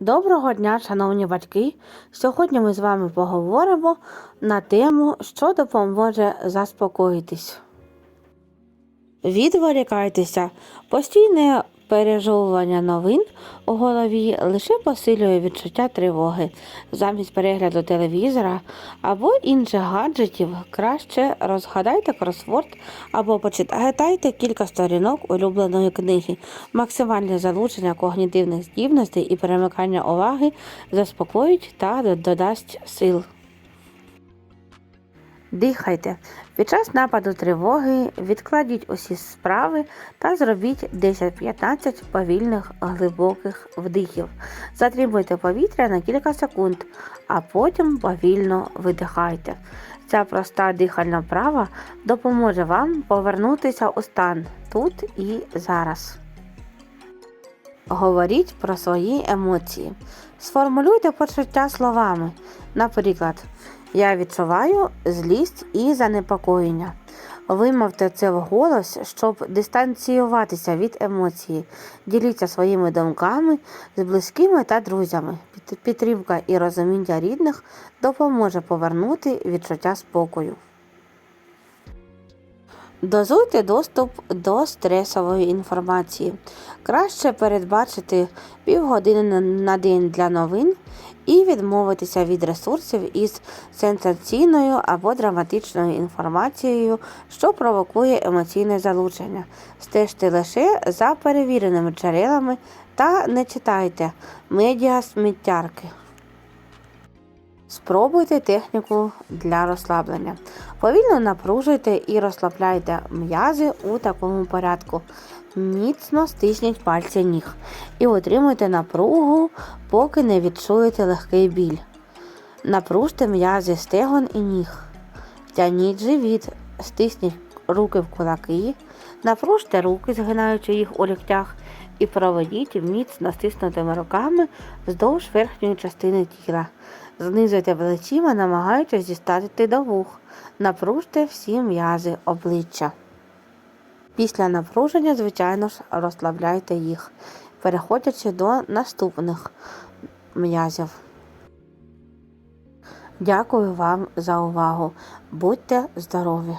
Доброго дня, шановні батьки! Сьогодні ми з вами поговоримо на тему, що допоможе заспокоїтись. Відволікайтеся. Постійне пережовування новин у голові лише посилює відчуття тривоги. Замість перегляду телевізора або інших гаджетів краще розгадайте кросворд або почитайте кілька сторінок улюбленої книги. Максимальне залучення когнітивних здібностей і перемикання уваги заспокоїть та додасть сил. Дихайте. Під час нападу тривоги відкладіть усі справи та зробіть 10-15 повільних глибоких вдихів. Затримуйте повітря на кілька секунд, а потім повільно видихайте. Ця проста дихальна вправа допоможе вам повернутися у стан тут і зараз. Говоріть про свої емоції. Сформулюйте почуття словами. Наприклад, я відчуваю злість і занепокоєння. Вимовте це вголос, щоб дистанціюватися від емоцій. Діліться своїми думками з близькими та друзями. Підтримка і розуміння рідних допоможе повернути відчуття спокою. Дозуйте доступ до стресової інформації. Краще передбачити півгодини на день для новин і відмовитися від ресурсів із сенсаційною або драматичною інформацією, що провокує емоційне залучення. Стежте лише за перевіреними джерелами та не читайте медіа сміттярки. Спробуйте техніку для розслаблення. Повільно напружуйте і розслабляйте м'язи у такому порядку. Міцно стисніть пальці ніг і отримуйте напругу, поки не відчуєте легкий біль. Напружте м'язи стегон і ніг. Тяніть живіт, стисніть руки в кулаки, напружте руки, згинаючи їх у ліктях, і проведіть міцно стиснутими руками вздовж верхньої частини тіла. Знизуйте плечима, намагаючись дістати до вух. Напружте всі м'язи обличчя. Після напруження, звичайно ж, розслабляйте їх, переходячи до наступних м'язів. Дякую вам за увагу. Будьте здорові!